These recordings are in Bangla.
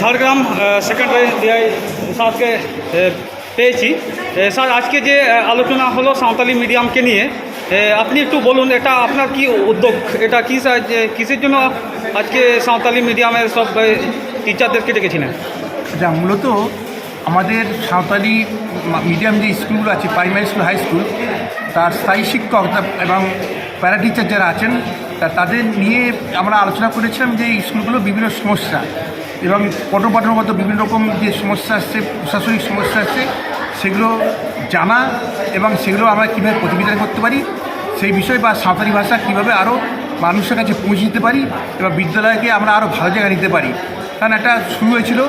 ঝাড়গ্রাম সেকেন্ডারি ডিআই স্যারকে পেয়েছি। স্যার, আজকে যে আলোচনা হলো সাঁওতালি মিডিয়ামকে নিয়ে আপনি একটু বলুন, এটা আপনার কি উদ্যোগ? এটা কি কিসের জন্য আজকে সাঁওতালি মিডিয়ামের সব টিচারদেরকে ডেকেছিলেন? যা, মূলত আমাদের সাঁওতালি মিডিয়াম যে স্কুলগুলো আছে, প্রাইমারি স্কুল, হাই স্কুল, তার স্থায়ী শিক্ষক এবং প্যারা টিচার যারা আছেন, তা, তাদের নিয়ে আমরা আলোচনা করেছিলাম যে স্কুলগুলো বিভিন্ন সমস্যা। এবং পটপাঠনগত বিভিন্ন রকম যে সমস্যা আসছে, প্রশাসনিক সমস্যা আসছে, সেগুলো জানা এবং সেগুলো আমরা কীভাবে প্রতিবিধান করতে পারি, সেই বিষয় বা সাঁওতালি ভাষা কীভাবে আরও মানুষের কাছে পৌঁছে দিতে পারি এবং বিদ্যালয়কে আমরা আরও ভালো জায়গায় নিতে পারি। কারণ একটা শুরু হয়েছিল,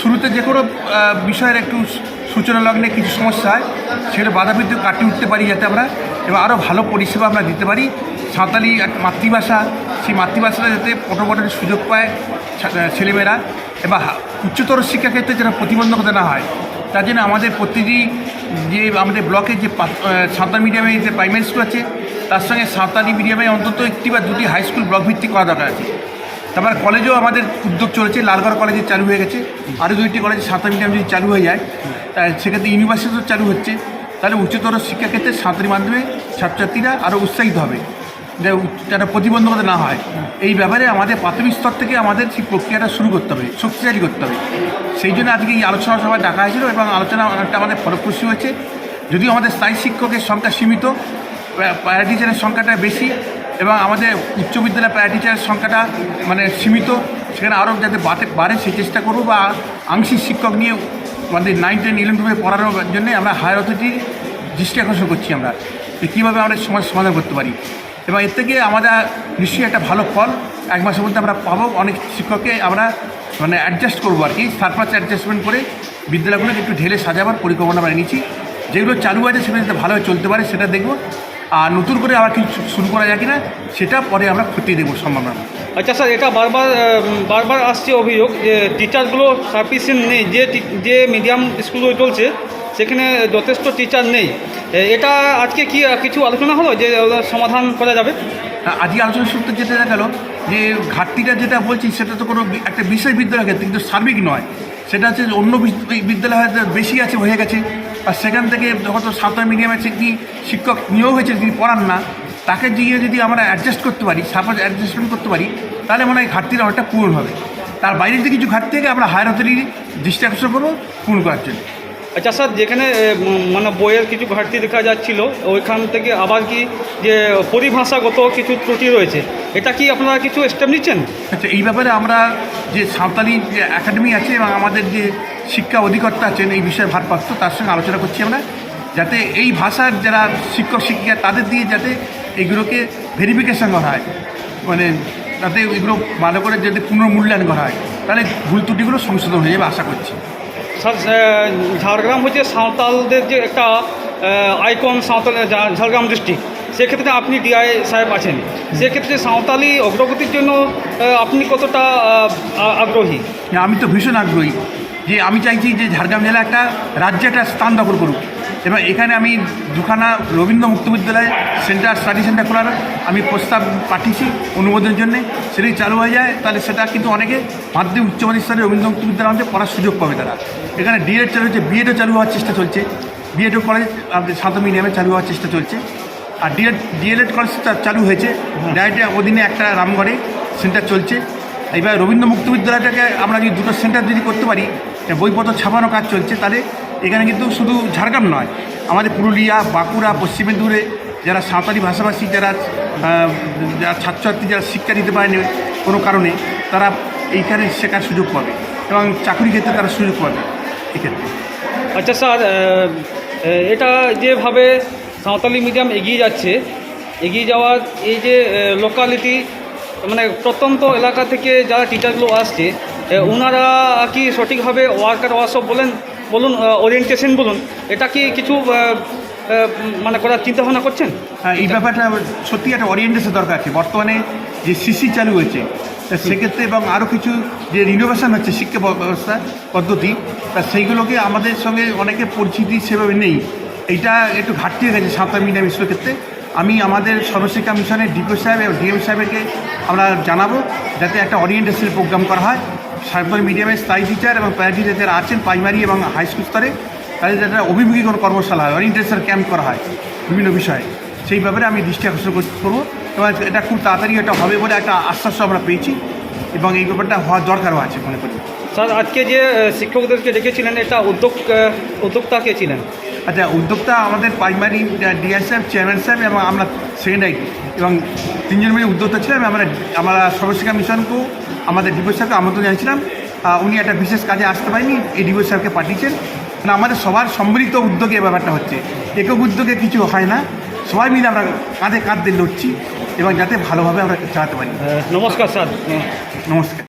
শুরুতে যে কোনো বিষয়ের একটু সূচনা লগ্নে কিছু সমস্যা হয়, সেগুলো বাধাবিদ্ধ কাটিয়ে উঠতে পারি যাতে আমরা এবং আরও ভালো পরিষেবা আমরা দিতে পারি। সাঁওতালি মাতৃভাষা, সেই মাতৃভাষাটা যাতে পটপটের সুযোগ পায় ছেলেমেয়েরা এবং উচ্চতর শিক্ষাক্ষেত্রে যেন প্রতিবন্ধকতা না হয়, তার জন্য আমাদের প্রতিটি যে আমাদের ব্লকে যে সাঁওতাল মিডিয়ামে যে প্রাইমারি স্কুল আছে, তার সঙ্গে সাঁওতালি মিডিয়ামে অন্তত একটি বা দুটি হাই স্কুল ব্লক ভিত্তিক করা দরকার আছে। তারপর কলেজেও আমাদের উদ্যোগ চলেছে, লালগড় কলেজে চালু হয়ে গেছে, আরও দুইটি কলেজে সাঁতার মিডিয়াম যদি চালু হয়ে যায়, তা সেক্ষেত্রে ইউনিভার্সিটিও চালু হচ্ছে। তাহলে উচ্চতর শিক্ষাক্ষেত্রে সাঁতারি মাধ্যমে ছাত্রছাত্রীরা আরও উৎসাহিত হবে। যে উ- যাতে প্রতিবন্ধকতা না হয়। এই ব্যাপারে আমাদের প্রাথমিক স্তর থেকে আমাদের সেই প্রক্রিয়াটা শুরু করতে হবে, শক্তিশালী করতে হবে। সেই জন্য আজকে এই আলোচনা সভায় ডাকা হয়েছিল এবং আলোচনা অনেকটা আমাদের ফলপ্রসূ হয়েছে। যদিও আমাদের স্থায়ী শিক্ষকের সংখ্যা সীমিত প্যারা টিচারের সংখ্যাটা বেশি এবং আমাদের উচ্চ বিদ্যালয়ে প্যারা টিচারের সংখ্যাটা মানে সীমিত। সেখানে আরও যাতে বাড়ে বাড়ে সেই চেষ্টা করব বা আংশিক শিক্ষক নিয়ে আমাদের নাইন টেন ইলেভেন টুয়ে পড়ানোর জন্য আমরা হায়ার অথরিটির দৃষ্টি আকর্ষণ করছি আমরা। কীভাবে আমরা সমাজ সমাধান করতে পারি। এবং এর থেকে আমাদের নিশ্চয়ই একটা ভালো ফল। এক মাসের মধ্যে আমরা পাবো। অনেক শিক্ষককে আমরা মানে অ্যাডজাস্ট করব আর কি। সারপাস অ্যাডজাস্টমেন্ট করে বিদ্যালয়গুলোকে একটু ঢেলে সাজাবার পরিকল্পনা আমরা নিচ্ছি যেগুলো চালু আছে সেগুলো যাতে ভালোভাবে চলতে পারে সেটা দেখব। আর নতুন করে আবার কিছু শুরু করা যায় কিনা, সেটা পরে আমরা খতিয়ে দেবো সম্ভাবনা। আচ্ছা স্যার, এটা বারবার বারবার আসছে অভিযোগ যে টিচারগুলো সাফিসিয়েন্ট নেই, যে যে মিডিয়াম স্কুলগুলো চলছে সেখানে যথেষ্ট টিচার নেই। এটা আজকে কি, কিছু আলোচনা হলো যে সমাধান করা যাবে? আজকে আলোচনা সূত্রে যেটা গেল যে ঘাটতিটা যেটা বলছি, সেটা তো কোনো একটা বিশেষ বিদ্যালয় ক্ষেত্রে, কিন্তু সার্বিক নয়। সেটা হচ্ছে অন্য বিদ- বিদ্যালয় হয়তো বেশি আছে, হয়ে গেছে। আর সেখান থেকে হয়তো সাঁতার মিডিয়ামে যিনি শিক্ষক নিয়োগ হয়েছে যিনি পড়ান না। তাকে দিয়ে যদি আমরা অ্যাডজাস্ট করতে পারি সাপোজ অ্যাডজাস্টমেন্ট করতে পারি, তাহলে মনে হয় ঘাটতিটা অনেকটা পূরণ হবে। তার বাইরে যদি কিছু ঘাটতি থাকে আমরা হায়ার অথরিটি দৃষ্টি আকর্ষণ করব, পূরণ করার জন্য। আচ্ছা স্যার, যেখানে মানে বইয়ের কিছু ঘাটতি দেখা যাচ্ছিল, ওইখান থেকে আবার কি, যে পরিভাষাগত কিছু ত্রুটি রয়েছে, এটা কি আপনারা কিছু স্টেপ নিচ্ছেন? আচ্ছা এই ব্যাপারে আমরা যে সাঁওতালি যে একাডেমি আছে এবং আমাদের যে শিক্ষা অধিকর্তা আছেন, এই বিষয়ে ভারপ্রাপ্ত, তার সঙ্গে আলোচনা করছি আমরা, যাতে এই ভাষার যারা শিক্ষক, শিক্ষিকা, তাদের দিয়ে যাতে এগুলোকে ভেরিফিকেশন করা হয় মানে তাতে এগুলো ভালো করে যাতে পুনর্মূল্যায়ন করা হয়, তাহলে ভুল ত্রুটিগুলো সংশোধন হয়ে যাবে, আশা করছি। ঝাড়গ্রাম হচ্ছে সাঁওতালদের যে একটা আইকন সাঁওতাল ঝাড়গ্রাম ডিস্ট্রিক্ট সেক্ষেত্রে আপনি ডিআই সাহেব আছেন। সেক্ষেত্রে সাঁওতালি অগ্রগতির জন্য আপনি কতটা আগ্রহী? আমি তো ভীষণ আগ্রহী যে, আমি চাইছি যে ঝাড়গ্রাম জেলা একটা রাজ্যে একটা স্থান দখল করুক। এবং এখানে আমি দুখানা রবীন্দ্র মুক্ত বিদ্যালয় সেন্টার স্টাডি সেন্টার খোলার আমি প্রস্তাব পাঠিয়েছি অনুমোদনের জন্য। সেটাই চালু হয়ে যায়। তাহলে সেটা কিন্তু অনেকে মাধ্যমিক উচ্চ মাধ্যমিক স্তরে রবীন্দ্র মুক্ত বিদ্যালয়ের মধ্যে পড়ার সুযোগ পাবে তারা। এখানে ডিএড চালু হচ্ছে বিএডও চালু হওয়ার চেষ্টা চলছে। বিএডও কলেজ আমাদের সাঁতার মিডিয়ামে চালু হওয়ার চেষ্টা চলছে। আর ডিএড ডিএলএড কলেজ চালু হয়েছে। ডাইরেক্টের অধীনে একটা রামগড়ে সেন্টার চলছে। এইবার রবীন্দ্র মুক্ত বিদ্যালয়টাকে আমরা যদি দুটো সেন্টার যদি করতে পারি, বইপত্র ছাপানো কাজ চলছে, তাহলে এখানে কিন্তু শুধু ঝাড়গ্রাম নয়, আমাদের পুরুলিয়া, বাঁকুড়া, পশ্চিম মেদিনীপুরে যারা সাঁওতালি ভাষাভাষী, যারা যারা ছাত্রছাত্রী, যারা শিক্ষা নিতে পারেনি কোনো কারণে, তারা এইখানে শেখার সুযোগ পাবে এবং চাকরি ক্ষেত্রে তারা সুযোগ পাবে এক্ষেত্রে। আচ্ছা স্যার এটা যেভাবে সাঁওতালি মিডিয়াম এগিয়ে যাচ্ছে, এগিয়ে যাওয়ার এই যে লোকালিটি মানে প্রত্যন্ত এলাকা থেকে যারা টিচারগুলো আসছে ওনারা কি সঠিকভাবে ওয়ার্কার ওয়ার্কশপ বলেন? বলুন ওরিয়েন্টেশন বলুন এটা কি কিছু মানে করার চিন্তা ভাবনা করছেন? হ্যাঁ, এই ব্যাপারটা সত্যি একটা ওরিয়েন্টেশন দরকার আছে। বর্তমানে যে সিসি চালু হয়েছে তা সেক্ষেত্রে এবং আরও কিছু যে রিনোভেশন হচ্ছে শিক্ষা ব্যবস্থা পদ্ধতি তা সেইগুলোকে আমাদের সঙ্গে অনেকে পরিচিতি সেভাবে নেই। এইটা একটু ঘাটতি হয়ে গেছে সাঁতার মিডিয়া স্কুলের ক্ষেত্রে। আমি আমাদের সর্বশিক্ষা মিশনের ডিপো সাহেব এবং ডিএম সাহেবকে আমরা জানাব যাতে একটা ওরিয়েন্টেশন প্রোগ্রাম করা হয়। সাঁওতালি মিডিয়ামের স্থায়ী টিচার এবং প্যারা টিচার যারা আছেন প্রাইমারি এবং হাই স্কুল স্তরে তাদের একটা অভিমুখীকরণ কর্মশালা হয় ওরিয়েন্টেশন ক্যাম্প করা হয় বিভিন্ন বিষয়ে সেই ব্যাপারে আমি দৃষ্টি আকর্ষণ করব। এবং এটা খুব তাড়াতাড়ি এটা হবে বলে একটা আশ্বাস আমরা পেয়েছি এবং এই ব্যাপারটা হওয়ার দরকারও আছে মনে করি। স্যার আজকে যে শিক্ষকদেরকে ডেকেছিলেন এটা উদ্যোগ উদ্যোক্তা কে ছিলেন? আচ্ছা উদ্যোক্তা আমাদের প্রাইমারি ডিআই সাহেব চেয়ারম্যান সাহেব এবং আমরা সেকেন্ডারি এবং তিনজন মিলে উদ্যোক্তা ছিলাম। আমরা আমরা সর্বশিক্ষা মিশনকেও আমাদের ডিভোর সাহেবকে আমন্ত্রণ জানিয়েছিলাম। উনি একটা বিশেষ কাজে আসতে পারেনি এই ডিভোর সাহেবকে পাঠিয়েছেন। মানে আমাদের সবার সম্মিলিত উদ্যোগে ব্যাপারটা হচ্ছে। একক উদ্যোগে কিছু হয় না সবাই মিলে আমরা কাঁধে কাঁধ দিয়ে লড়ছি এবং যাতে ভালোভাবে আমরা চালাতে পারি। নমস্কার স্যার। নমস্কার।